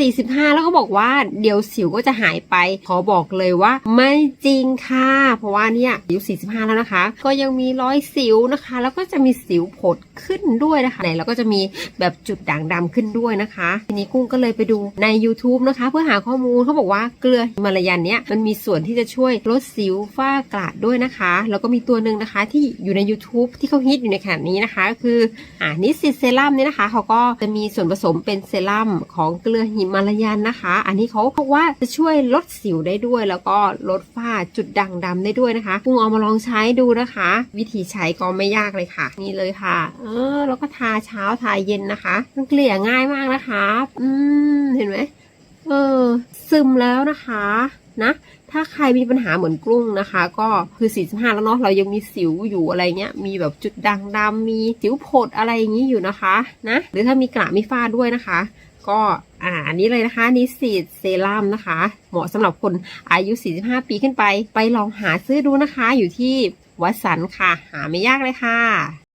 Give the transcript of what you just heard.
45 แล้วก็บอกว่าเดี๋ยวสิวก็จะหายไป ขอบอกเลยว่า ไม่จริงค่ะ เพราะว่าเนี่ยอายุ45 แล้วนะคะ ก็ยังมีรอยสิวนะคะ แล้วก็จะมีสิวผดขึ้นด้วยนะคะไหนแล้วก็จะมีแบบจุดด่างดำขึ้นด้วยนะคะ ทีนี้กุ้งก็เลยไปดูใน YouTube นะคะ เพื่อหาข้อมูลเขาบอกว่าเกลือฮิมาลายันเนี่ยมันมีส่วนที่จะช่วยลดสิวฝ้ากระด้วยนะคะ แล้วก็มีตัวหนึ่งนะคะที่อยู่ใน YouTube ที่เขาฮิตอยู่ในขณะนี้นะคะก็คืออ่านิสซิเซรั่มเนี่ยนะคะเขาก็จะมีส่วนผสมเป็นเซรั่มของเกลือหิมมาลายันนะคะ อันนี้เขาบอกว่าจะช่วยลดสิวได้ด้วย แล้วก็ลดฝ้าจุดด่างดำได้ด้วยนะคะกุ้งเอามาลองใช้ดูนะคะ วิธีใช้ก็ไม่ยากเลยค่ะ นี่เลยค่ะ เออแล้วก็ทาเช้าทาเย็นนะคะมันเกลี่ยง่ายมากนะคะ อืมเห็นไหมเออซึมแล้วนะคะนะถ้าใครมีปัญหาเหมือนกรุ้งนะคะ ก็คือ 45 แล้วเนาะเรายังมีสิวอยู่อะไรเงี้ย มีแบบจุดด่างดำมีสิวผดอะไรอย่างนี้อยู่นะคะนะหรือถ้ามีกระมีฝ้าด้วยนะคะ ก็อ่าอันนี้เลยนะคะนิสิตเซรั่มนะคะ เหมาะสำหรับคนอายุ 45 ปีขึ้นไป ไปลองหาซื้อดูนะคะ อยู่ที่วัดสันค่ะ หาไม่ยากเลยค่ะ